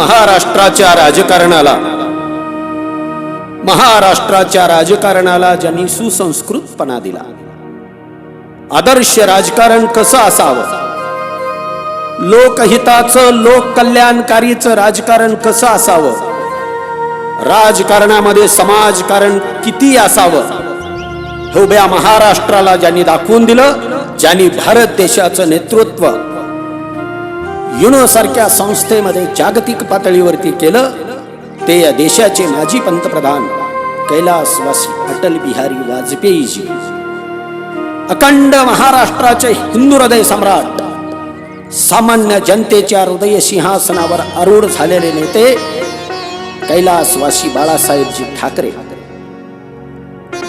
महाराष्ट्राच्या राजकारणाला. महाराष्ट्राच्या राजकारणाला ज्यांनी सुसंस्कृतपणा दिला. आदर्श राजकारण कसं असावं? लोकहिताचं लोककल्याणकारीचं राजकारण कसं असावं? राजकारणामध्ये समाजकारण किती असावं? हे उभ्या महाराष्ट्राला ज्यांनी दाखवून दिलं ज्यांनी भारत देशाचं नेतृत्व युनो सारख्या संस्थेमध्ये जागतिक पातळीवरती केलं ते या देशाचे माजी पंतप्रधान कैलासवासी अटल बिहारी वाजपेयीजी. अखंड महाराष्ट्राचे हिंदू हृदय सम्राट सामान्य जनतेच्या हृदय सिंहासनावर आरूढ झालेले नेते कैलासवासी बाळासाहेबजी ठाकरे.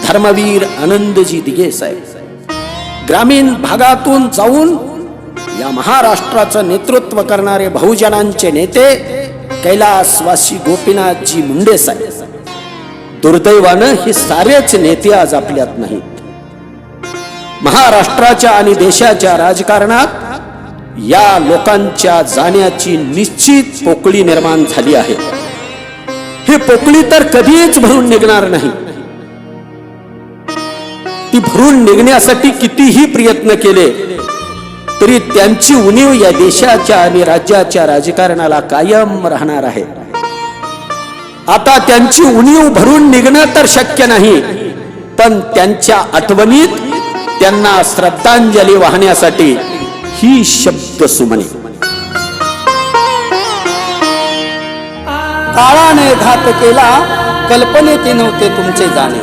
धर्मवीर आनंदजी दिगे साहेब. ग्रामीण भागातून जाऊन या महाराष्ट्राचं नेतृत्व करणारे बहुजनांचे नेते कैलासवासी गोपीनाथजी मुंडे साहेब. दुर्दैवानं हे सारेच नेते आज आपल्यात नाहीत. महाराष्ट्राच्या आणि देशाच्या राजकारणात या लोकांच्या जाण्याची निश्चित पोकळी निर्माण झाली आहे. ही पोकळी तर कधीच भरून निघणार नाही. ती भरून निघण्यासाठी कितीही प्रयत्न केले तरी त्यांची उणीव या देशाच्या आणि राज्याच्या राजकारणाला कायम राहणार आहे. आता त्यांची उणीव भरून निघणं तर शक्य नाही पण त्यांच्या आठवणीत त्यांना श्रद्धांजली वाहण्यासाठी ही शब्द सुमने. काळाने घात केला कल्पनेत नव्हते तुमचे जाणे.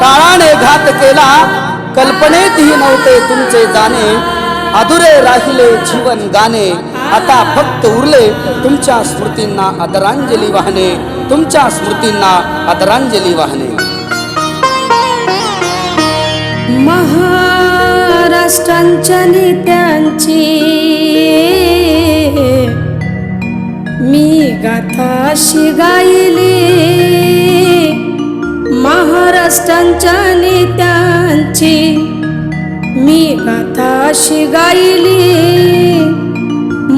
काळाने घात केला कल्पनेतही नव्हते तुमचे जाणे अधुरे राहिले जीवन गाणे. आता फक्त उरले तुमच्या स्मृतींना आदरांजली वाहणे तुमच्या स्मृतींना आदरांजली वाहणे महाराष्ट्रांच्या नेत्यांची मी गाथाशी गायली महाराष्ट्रांच्या मी गाथाशी गायली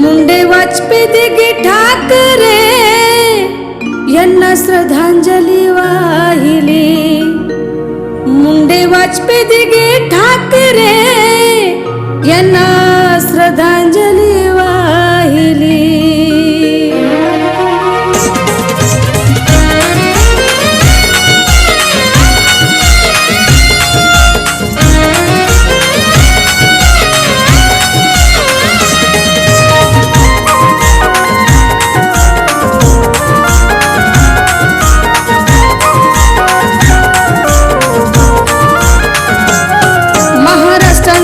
मुंडे वाजपेयी दिगे ठाकरे यांना श्रद्धांजली वाहिली मुंडे वाजपेयी दिगे ठाकरे यांना श्रद्धांजली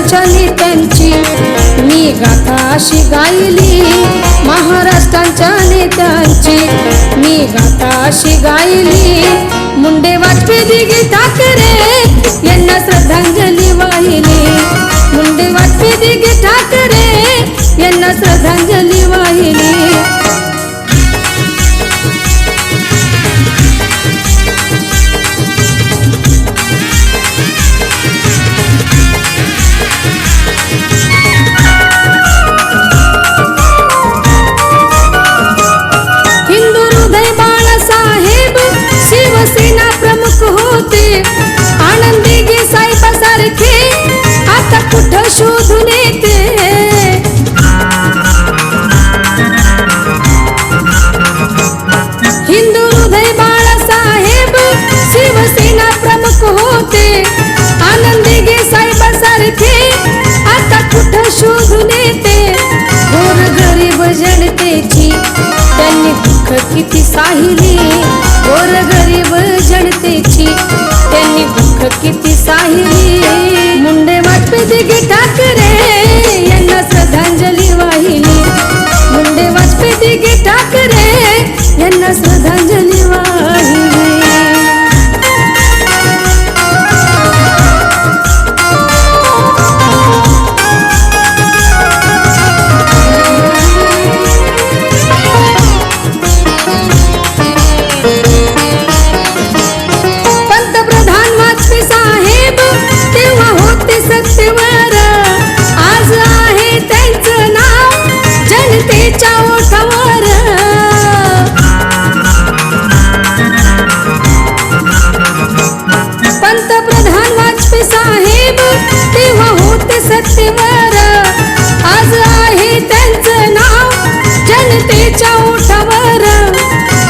महाराष्ट्रांच्या नेत्यांची मी गाथा अशी गायली महाराष्ट्रांच्या नेत्यांची मी गाथा अशी गायली मुंडे वाजपेयी दिगे ठाकरे यांना होते. आनंदी गे साहेबासारखे आता कुठं शोधून येते? हिंदू हृदय बाळासाहेब शिवसेना प्रमुख होते. आनंदी गे साहेबासारखे आता कुठं शोधून येते? गोर गरीब जनतेची त्यांनी दुःख किती साहिली? यांना श्रद्धांजली वाहिली गंगेच्या ओठावर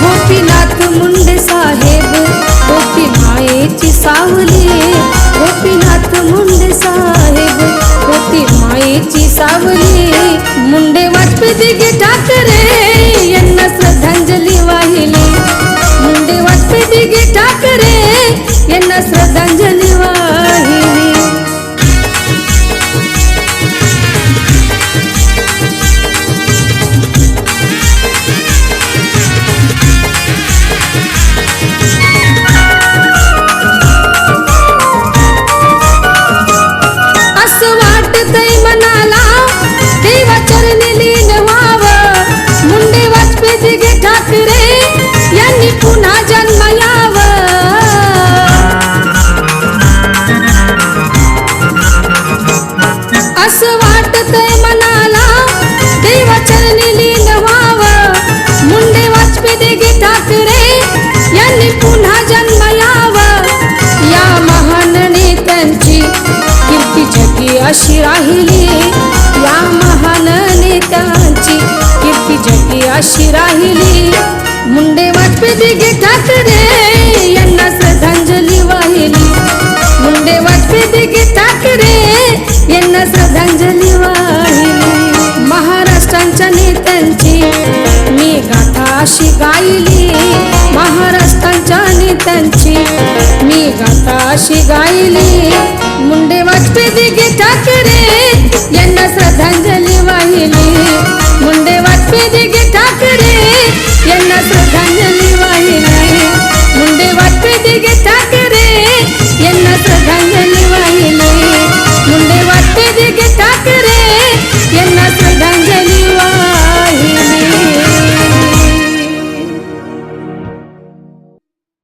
गोपीनाथ मुंडे साहेब गोपी मायेची सावली. गोपीनाथ मुंडे साहेब गोपी मायेची सावली. मुंडे वाजपे दिघे ठाकरे. असं वाटतंय मनाला. देवाचरणी लीन व्हावं. मुंडे वाजपेयी दिघे ठाकरे. यांनी पुन्हा जन्म यावं या महान नेत्यांची कीर्ती जगी अशी राहिली. या महान नेत्यांची कीर्ती जगी अशी राहिली. मुंडे वाजपेयी दिघे ठाकरे. यांना श्रद्धांजली वाहिली. मुंडे वाजपेयी दिघे ठाकरे. त्यांना श्रद्धांजली वाहिली. महाराष्ट्रांच्या नेत्यांची मी गाथा अशी गायली. महाराष्ट्रांच्या नेत्यांची मी गाथा अशी गायली. मुंडे वाजपेयी दिघे ठाकरे